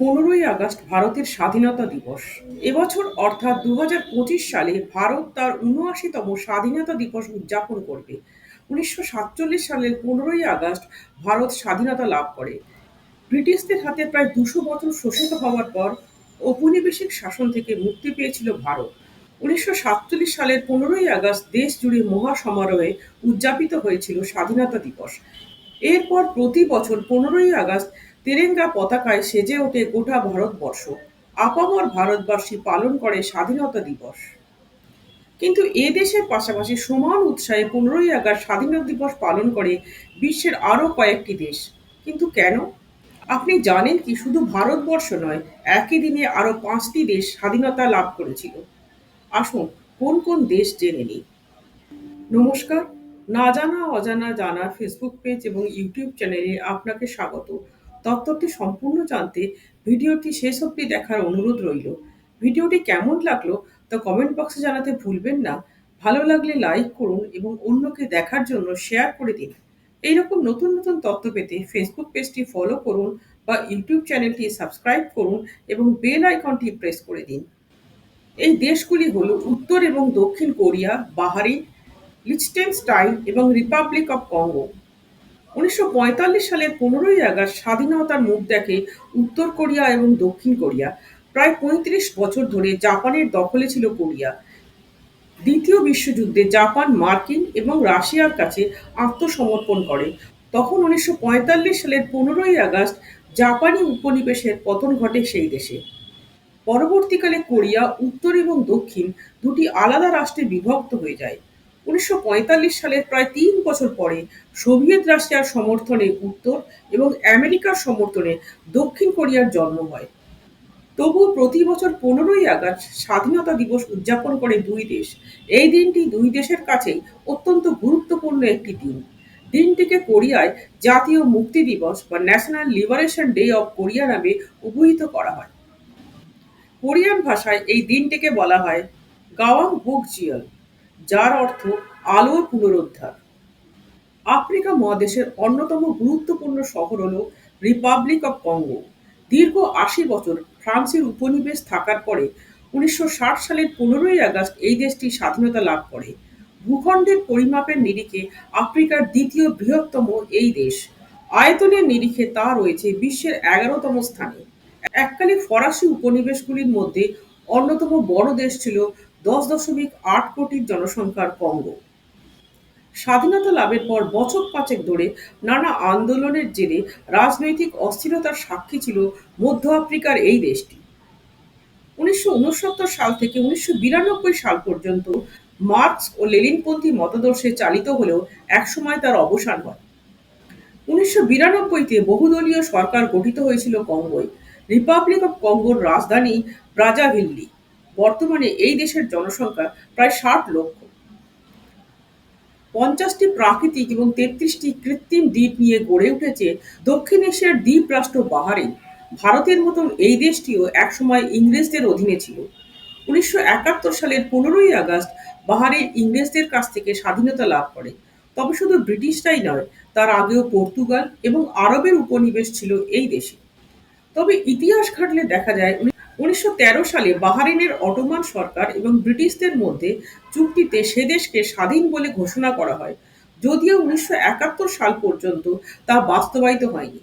পনেরোই আগস্ট ভারতের স্বাধীনতা দিবস। এবছর অর্থাৎ দু সালে ভারত তার উনআশিতম স্বাধীনতা দিবস উদযাপন করবে। উনিশশো সাতচল্লিশ সালের পনেরোই আগস্ট ভারত স্বাধীনতা লাভ করে। ব্রিটিশদের হাতে প্রায় দুশো বছর শোষিত হওয়ার পর ঔপনিবেশিক শাসন থেকে মুক্তি পেয়েছিল ভারত। উনিশশো সাতচল্লিশ সালের পনেরোই আগস্ট দেশ জুড়ে মহা সমারোহে উদযাপিত হয়েছিল স্বাধীনতা দিবস। এরপর প্রতি বছর পনেরোই আগস্ট তেরেঙ্গা পতাকায় সেজে ওঠে গোটা ভারতবর্ষ। আপামর ভারতবাসী পালন করে স্বাধীনতা দিবস। কিন্তু এ দেশের পাশাপাশি সমান উৎসাহে পনেরোই আগস্ট স্বাধীনতা দিবস পালন করে বিশ্বের আরও কয়েকটি দেশ। কিন্তু কেন? আপনি জানেন কি, শুধু ভারতবর্ষ নয়, একই দিনে আরও পাঁচটি দেশ স্বাধীনতা লাভ করেছিল। আসুন, কোন কোন দেশ জেনে নিই। নমস্কার, না জানা অজানা জানা ফেসবুক পেজ এবং ইউটিউব চ্যানেলে আপনাকে স্বাগত। তত্ত্বটি সম্পূর্ণ জানতে ভিডিওটি শেষ অবধি দেখার অনুরোধ রইল। ভিডিওটি কেমন লাগল তা কমেন্ট বক্সে জানাতে ভুলবেন না। ভালো লাগলে লাইক করুন এবং অন্যকে দেখার জন্য শেয়ার করে দিন। এইরকম নতুন নতুন তথ্য পেতে ফেসবুক পেজটি ফলো করুন বা ইউটিউব চ্যানেলটি সাবস্ক্রাইব করুন এবং বেল আইকনটি প্রেস করে দিন। এই দেশগুলি হল উত্তর এবং দক্ষিণ কোরিয়া, বাহারিন লিচটেনস্টাইন এবং রিপাবলিক অফ কঙ্গো। উনিশশো পঁয়তাল্লিশ সালের পনেরোই আগস্ট স্বাধীনতার মুখ দেখে উত্তর কোরিয়া এবং দক্ষিণ কোরিয়া। প্রায় পঁয়ত্রিশ বছর ধরে জাপানের দখলে ছিল কোরিয়া। দ্বিতীয় বিশ্বযুদ্ধে জাপান মার্কিন এবং রাশিয়ার কাছে আত্মসমর্পণ করে। তখন উনিশশো পঁয়তাল্লিশ সালের পনেরোই আগস্ট জাপানি উপনিবেশের পতন ঘটে সেই দেশে। পরবর্তীকালে কোরিয়া উত্তর এবং দক্ষিণ দুটি আলাদা রাষ্ট্রে বিভক্ত হয়ে যায়। উনিশশো পঁয়তাল্লিশ সালের প্রায় তিন বছর পরে সোভিয়েত রাশিয়ার সমর্থনে উত্তর এবং আমেরিকার সমর্থনে দক্ষিণ কোরিয়ার জন্ম হয়। তবু প্রতি বছর পনেরোই আগস্ট স্বাধীনতা দিবস উদযাপন করে দুই দেশ। এই দিনটি দুই দেশের কাছেই অত্যন্ত গুরুত্বপূর্ণ একটি দিন। দিনটিকে কোরিয়ায় জাতীয় মুক্তি দিবস বা national liberation day of Korea নামে অভিহিত করা হয়। কোরিয়ান ভাষায় এই দিনটিকে বলা হয় গাওয়াং বুক জিয়ল যার অর্থ আলোর পুনরুদ্ধার। আফ্রিকা মহাদেশের অন্যতম গুরুত্বপূর্ণ শহর হল রিপাবলিক অফ কঙ্গো। দীর্ঘ আশি বছর ফ্রান্সের উপনিবেশ থাকার পরে উনিশশো সালের পনেরোই আগস্ট এই দেশটি স্বাধীনতা লাভ করে। ভূখণ্ডের পরিমাপের নিরিখে আফ্রিকার দ্বিতীয় বৃহত্তম এই দেশ। আয়তনের নিরিখে তা রয়েছে বিশ্বের এগারোতম স্থানে। এককালে ফরাসি উপনিবেশগুলির মধ্যে অন্যতম বড় দেশ ছিল দশ দশমিক আট কোটির জনসংখ্যার কঙ্গো। স্বাধীনতা লাভের পর বছর পাঁচেক ধরে নানা আন্দোলনের জেরে রাজনৈতিক অস্থিরতার সাক্ষী ছিল মধ্য আফ্রিকার এই দেশটি। উনিশশো সাল থেকে উনিশশো বিরানব্বই সাল পর্যন্ত মার্কস ও লেলিনপন্থী মতাদর্শে চালিত হলেও একসময় তার অবসান হয়। উনিশশো বিরানব্বইতে বহুদলীয় সরকার গঠিত হয়েছিল কঙ্গোয়। রিপাবলিক অফ কঙ্গোর রাজধানী ব্রাজাভিল্লি। বর্তমানে এই দেশের জনসংখ্যা প্রায় ষাট লক্ষ। পঞ্চাশটি প্রাকৃতিক এবং তেত্রিশটি কৃত্রিম দ্বীপ নিয়ে গড়ে উঠেছে দক্ষিণ এশিয়ার দ্বীপ রাষ্ট্র বাহারিন ভারতের মতন এই দেশটিও একসময় ইংরেজদের অধীনে ছিল। উনিশশো একাত্তর সালের পনেরোই আগস্ট বাহারিন ইংরেজদের কাছ থেকে স্বাধীনতা লাভ করে। তবে শুধু ব্রিটিশরাই নয়, তার আগেও পর্তুগাল এবং আরবের উপনিবেশ ছিল এই দেশে। তবে ইতিহাস ঘাটলে দেখা যায় উনিশশো সালে বাহারিনের অটোমান সরকার এবং ব্রিটিশদের মধ্যে চুক্তিতে সে দেশকে স্বাধীন বলে ঘোষণা করা হয়। যদিও উনিশশো সাল পর্যন্ত তা বাস্তবায়িত হয়নি।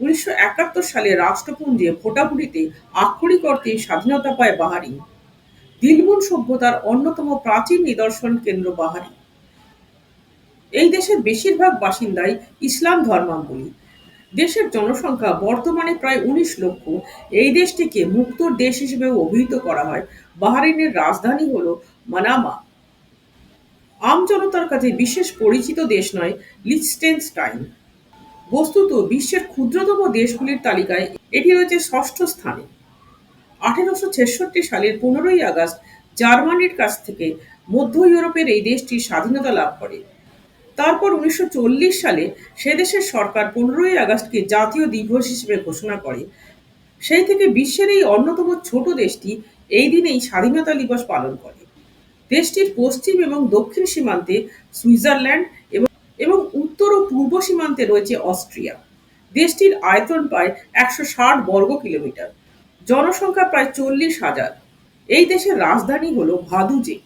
উনিশশো একাত্তর সালে রাষ্ট্রপুঞ্জে ভোটাভুটিতে আক্ষরিক অর্থে স্বাধীনতা পায় বাহারিন দিলমুন সভ্যতার অন্যতম প্রাচীন নিদর্শন কেন্দ্র বাহারিন এই দেশের বেশিরভাগ বাসিন্দাই ইসলাম ধর্মাবলী দেশের জনসংখ্যা বর্তমানে প্রায় উনিশ লক্ষ। এই দেশটিকে মুক্ত দেশ হিসেবে অভিহিত করা হয়। বাহারিনের রাজধানী হল মানামা। আম জনতার কাছে বিশেষ পরিচিত দেশ নয়, লিচটেনস্টাইন। বস্তুত বিশ্বের ক্ষুদ্রতম দেশগুলির তালিকায় এটি রয়েছে ষষ্ঠ স্থানে। আঠেরোশো ছেষট্টি সালের পনেরোই আগস্ট জার্মানির কাছ থেকে মধ্য ইউরোপের এই দেশটি স্বাধীনতা লাভ করে। তারপর উনিশশো চল্লিশ সালে সে দেশের সরকার পনেরোই আগস্টকে জাতীয় দিবস হিসেবে ঘোষণা করে। সেই থেকে বিশ্বের এই অন্যতম ছোট দেশটি এই দিনেই স্বাধীনতা দিবস পালন করে। দেশটির পশ্চিম এবং দক্ষিণ সীমান্তে সুইজারল্যান্ড এবং এবং উত্তর ও পূর্ব সীমান্তে রয়েছে অস্ট্রিয়া। দেশটির আয়তন প্রায় একশো ষাট বর্গ কিলোমিটার। জনসংখ্যা প্রায় চল্লিশ হাজার। এই দেশের রাজধানী হল ভাদুজে।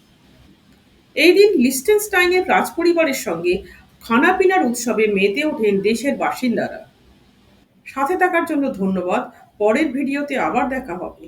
এই দিন লিস্টেনস্টাইনের রাজপরিবারের সঙ্গে খানাপিনার উৎসবে মেতে ওঠেন দেশের বাসিন্দারা। সাথে থাকার জন্য ধন্যবাদ। পরের ভিডিওতে আবার দেখা হবে।